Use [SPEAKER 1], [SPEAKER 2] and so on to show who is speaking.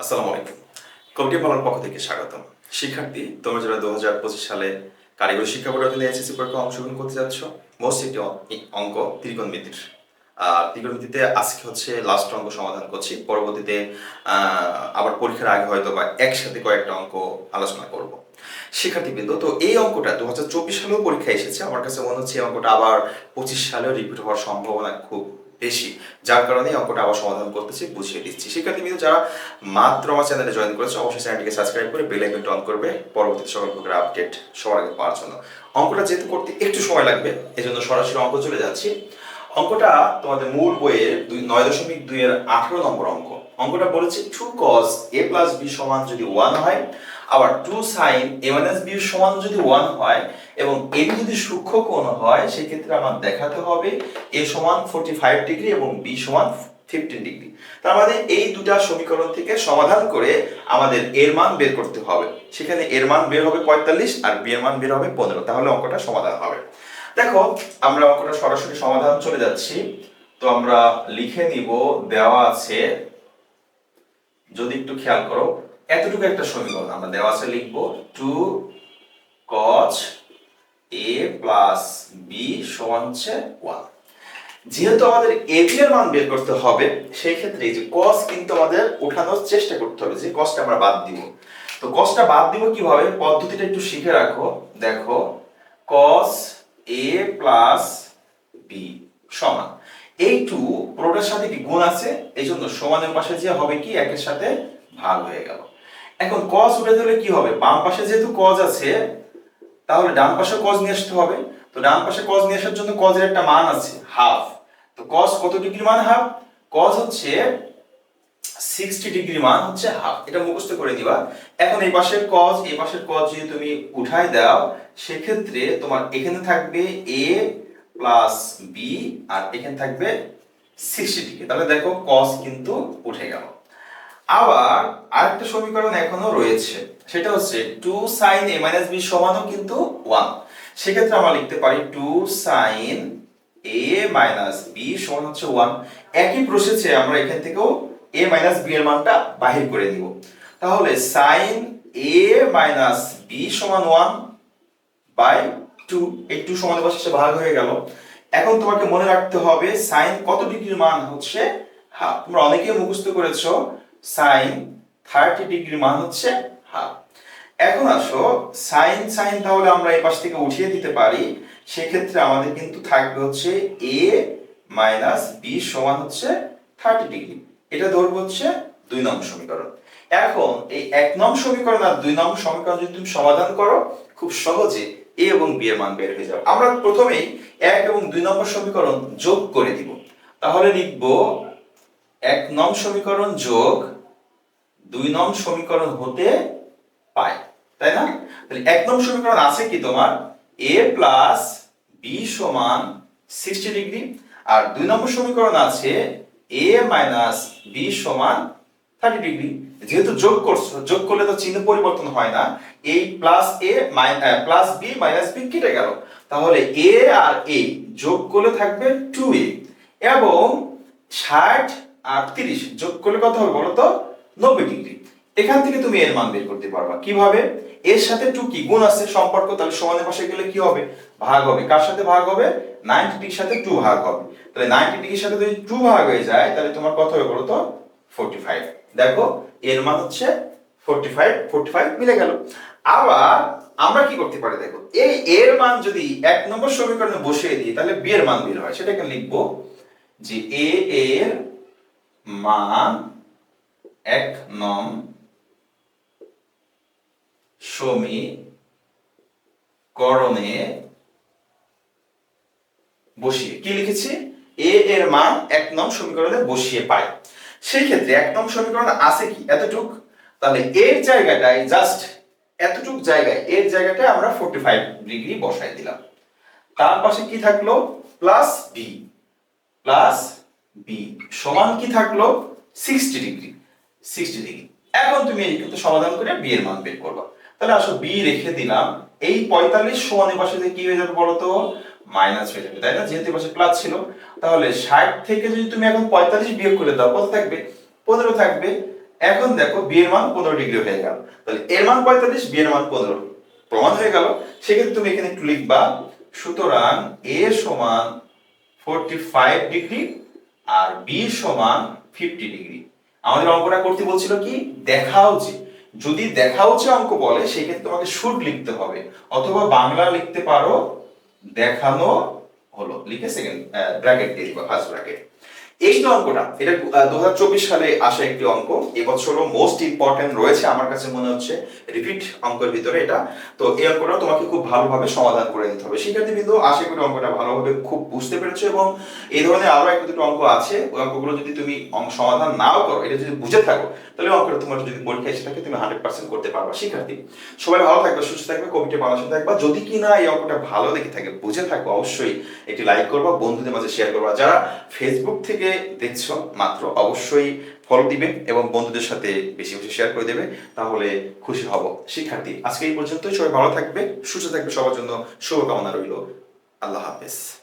[SPEAKER 1] আসসালামু আলাইকুম। কমিটি পালার পক্ষ থেকে স্বাগতম। শিক্ষার্থী, তোমরা যারা দু হাজার পঁচিশ সালে কারিগরি শিক্ষা বোর্ড অধীনে এসএসসি পরীক্ষা অংশগ্রহণ করতে যাচ্ছ মোস্ট একটি অঙ্ক ত্রিকোণমিতির। আর ত্রিকোণমিতিতে আজকে হচ্ছে লাস্ট অঙ্ক সমাধান করছি। পরবর্তীতে আবার পরীক্ষার আগে হয়তো বা একসাথে কয়েকটা অঙ্ক আলোচনা করব। শিক্ষার্থীবৃন্দ, তো এই অঙ্কটা দু হাজার চব্বিশ সালেও পরীক্ষা এসেছে। আমার কাছে মনে হচ্ছে এই অঙ্কটা আবার পঁচিশ সালেও রিপিট হওয়ার সম্ভাবনা খুব বেশি। যার কারণে অঙ্কটা আবার সমাধান করতেছি, বুঝিয়ে দিচ্ছি। শিক্ষার্থী কিন্তু যারা মাত্র আমার চ্যানেলে জয়েন করেছে, অবশ্যই চ্যানেলটিকে সাবস্ক্রাইব করে বেল আইকনটা অন করবে। পরবর্তী সকল প্রকার আপডেট সবার আগে পাওয়ার জন্য। অঙ্কটা যেহেতু করতে একটু সময় লাগবে, এজন্য সরাসরি অঙ্ক চলে যাচ্ছি। অঙ্কটা তোমাদের মূল বইয়ের দুই নয় দশমিক দুই এর আঠারো নম্বর অঙ্ক। অঙ্কটা বলেছে two cos A plus B সমান যদি ওয়ান হয়, আবার two sine A minus B সমান যদি ওয়ান হয়, এবং এটি যদি সূক্ষ্ম কোণ হয়, সেক্ষেত্রে আমার দেখাতে হবে এ সমান ফোরটি ফাইভ ডিগ্রি এবং বি সমান ফিফটিন ডিগ্রি তার মানে এই দুটা সমীকরণ থেকে সমাধান করে আমাদের এর মান বের করতে হবে। সেখানে এর মান বের হবে পঁয়তাল্লিশ আর বি এর মান বের হবে পনেরো। তাহলে অঙ্কটা সমাধান হবে। দেখো, আমরা অঙ্কটা সরাসরি সমাধান চলে যাচ্ছি। তো আমরা লিখে নিব, দেওয়া আছে যদি একটু খেয়াল করো, এতটুকু একটা সমীকরণ আমরা দেওয়া আছে লিখব টু কচ এ প্লাস বি সমান হচ্ছে ওয়ান যেহেতু আমাদের এ বি এর মান বের করতে হবে সেই ক্ষেত্রে এই যে কস কিন্তু আমাদের ওঠানোর চেষ্টা করতে হবে, যে কসটা আমরা বাদ দিব। তো কসটা বাদ দিব কীভাবে? পদ্ধতিটা একটু শিখে রাখো। দেখো কস এ প্লাস বি সমান। এই টু পুরোটার সাথে কি গুণ আছে? এই জন্য সমানের পাশে যে হবে কি? একের সাথে ভাগ হয়ে গেল। এখন কজ উঠে দিলে কি হবে? বাম পাশে যেহেতু কজ আছে, তাহলে ডান পাশে কজ নিয়ে আসতে হবে। তো ডান পাশে কজ নিয়ে আসার জন্য কজের একটা মান আছে হাফ তো কজ কত ডিগ্রি মান হাফ কজ হচ্ছে সিক্সটি ডিগ্রি মান হচ্ছে হাফ এটা মুখস্থ করে দিবা এখন এই পাশের কজ এই পাশের কজ যদি তুমি উঠাই দাও, সেক্ষেত্রে তোমার এখানে থাকবে এ প্লাস বি আর এখানে থাকবে সিক্সটি ডিগ্রি তাহলে দেখো কজ কিন্তু উঠে গেল। আবার আরেকটা সমীকরণ এখনও রয়েছে, সেটা হচ্ছে two sine A minus B সমানও কিন্তু ওয়ান সেক্ষেত্রে আমরা লিখতে পারি two sine A minus B সমান হচ্ছে ওয়ান একই প্রসেসে আমরা এখান থেকেও এ মাইনাস বি এর মানটা বাহির করে দিব তাহলে সাইন এ মাইনাস বি সমান ওয়ান বাই টু এই টু এসে ভাগ হয়ে গেল। এখন তোমাকে মনে রাখতে হবে, সাইন কত ডিগ্রির মান হচ্ছে? হাফ। তোমরা অনেকেই মুখস্থ করেছ, সাইন থার্টি ডিগ্রির মান হচ্ছে হাফ। এখন আসো, সাইন সাইন তাহলে আমরা এই পাশ থেকে উঠিয়ে দিতে পারি। সেক্ষেত্রে আমাদের কিন্তু থাকবে হচ্ছে এ মাইনাস বি সমান হচ্ছে থার্টি ডিগ্রি। এটা ধরবো হচ্ছে দুই নম্বর সমীকরণ। এখন এই এক নম্বর সমীকরণ আর দুই নম্বর সমীকরণ যদি তুমি সমাধান করো, খুব সহজে এ এবং বি এর মান বের হয়ে যাবে। আমরা প্রথমেই এক এবং দুই নম্বর সমীকরণ যোগ করে দিব। তাহলে লিখব এক নং সমীকরণ যোগ দুই নং সমীকরণ হতে পায় তাই না? তাহলে এক নং সমীকরণ আছে কি তোমার? এ প্লাস বি সমান সিক্সটি ডিগ্রি আর দুই নম্বর সমীকরণ আছে এ মাইনাস বি সমান থার্টি ডিগ্রি। যেহেতু যোগ করছ, যোগ করলে তো চিহ্ন পরিবর্তন হয় না। এই plus A plus B minus B কেটে গেল। তাহলে এ আর এ যোগ করলে থাকবে টু এ এবং ষাট আর তিরিশ যোগ করলে কত হবে বলো তো? নব্বই ডিগ্রি। এখান থেকে তুমি এর মান বের করতে পারবা। কীভাবে? এর সাথে টু কি গুণ আছে সম্পর্ক? তাহলে সমানের পাশে গেলে কি হবে? ভাগ হবে। কার সাথে ভাগ হবে? নাইনটি ডিগ্রির সাথে টু ভাগ হবে। তাহলে নাইনটি ডিগ্রির সাথে যদি টু ভাগ হয়ে যায়, তাহলে তোমার কত হবে বলো তো? ফোরটি ফাইভ দেখো, এর মান হচ্ছে মিলে গেল। আবার আমরা কি করতে পারি দেখো, এই এর মান যদি এক নম্বর সমীকরণে বসিয়ে দিই, তাহলে বি এর মান বের হয়। লিখব যে এ এর মান এক নং সমীকরণে বসিয়ে, কি লিখেছি? এ এর মান এক নং সমীকরণে বসিয়ে পাই। সেই ক্ষেত্রে এক নং সমীকরণ আছে কি? এতটুক? তাহলে এর জায়গাটায় জাস্ট এতটুক জায়গায়, এর জায়গাটায় আমরা ফোরটি ফাইভ ডিগ্রি বসাই দিলাম। তার পাশে কি থাকল? প্লাস বি প্লাস বি সমান কি থাকল? সিক্সটি ডিগ্রি সিক্সটি ডিগ্রি এখন তুমি এই কিন্তু সমাধান করে বি এর মান বের করবা। তাহলে আসো বি রেখে দিলাম, এই পঁয়তাল্লিশ সমানের পাশে কি হয়ে যাবে বলো তো মাইনাস হয়ে যাবে, তাই না? যেহেতু পাশে প্লাস ছিল, তাহলে ষাট থেকে যদি তুমি এখন পঁয়তাল্লিশ বিয়োগ করে দাও, কত থাকবে? পনেরো থাকবে। এখন দেখো বি এর মান পনেরো ডিগ্রি হয়ে গেল। তাহলে এর মান পঁয়তাল্লিশ বি এর মান পনেরো। প্রমাণ হয়ে গেল। সেক্ষেত্রে তুমি এখানে একটু লিখবা, সুতরাং এ সমান ফোরটি ফাইভ ডিগ্রি আর বি সমান ফিফটি ডিগ্রি আমাদের অঙ্কটা করতে বলছিল কি? দেখা উচিত যদি দেখা যে অঙ্ক বলে, সেক্ষেত্রে তোমাকে শুড লিখতে হবে, অথবা বাংলা লিখতে পারো দেখানো হলো। লিখে সেকেন্ড ব্র্যাকেট দিয়ে দিবা ফার্স্ট ব্র্যাকেট এই যে অঙ্কটা, এটা দু সালে আসা একটি অঙ্ক। এবছরও মোস্ট ইম্পর্টেন্ট রয়েছে আমার কাছে মনে হচ্ছে রিপিট অঙ্কের ভিতরে এটা। তো এই অঙ্কটা তোমাকে খুব ভালোভাবে সমাধান করে নিতে হবে। শিক্ষার্থী বিন্দু আশা করি অঙ্কটা ভালোভাবে খুব বুঝতে পেরেছ এবং এই ধরনের আরও একটা দুটো অঙ্ক আছে। ওই অঙ্কগুলো যদি তুমি সমাধান নাও করো, এটা যদি বুঝে থাকো, তাহলে অঙ্কটা তোমার যদি পরীক্ষা এসে থাকে, তুমি হান্ড্রেড পার্সেন্ট করতে পারবা। শিক্ষার্থী, সবাই ভালো থাকবে, সুস্থ থাকবে কমিটি পড়াশোনা থাকবা। যদি কি না এই অঙ্কটা ভালো দেখে থাকে, বুঝে থাকো, অবশ্যই একটি লাইক করবা, বন্ধুদের মাঝে শেয়ার করবা। যারা ফেসবুক থেকে দেখছ মাত্র, অবশ্যই ফলো দিবে এবং বন্ধুদের সাথে বেশি বেশি শেয়ার করে দেবে, তাহলে খুশি হব। শিক্ষার্থী, আজকে এই পর্যন্তই। সবাই ভালো থাকবে, সুস্থ থাকবে, সবার জন্য শুভকামনা রইল। আল্লাহ হাফেজ।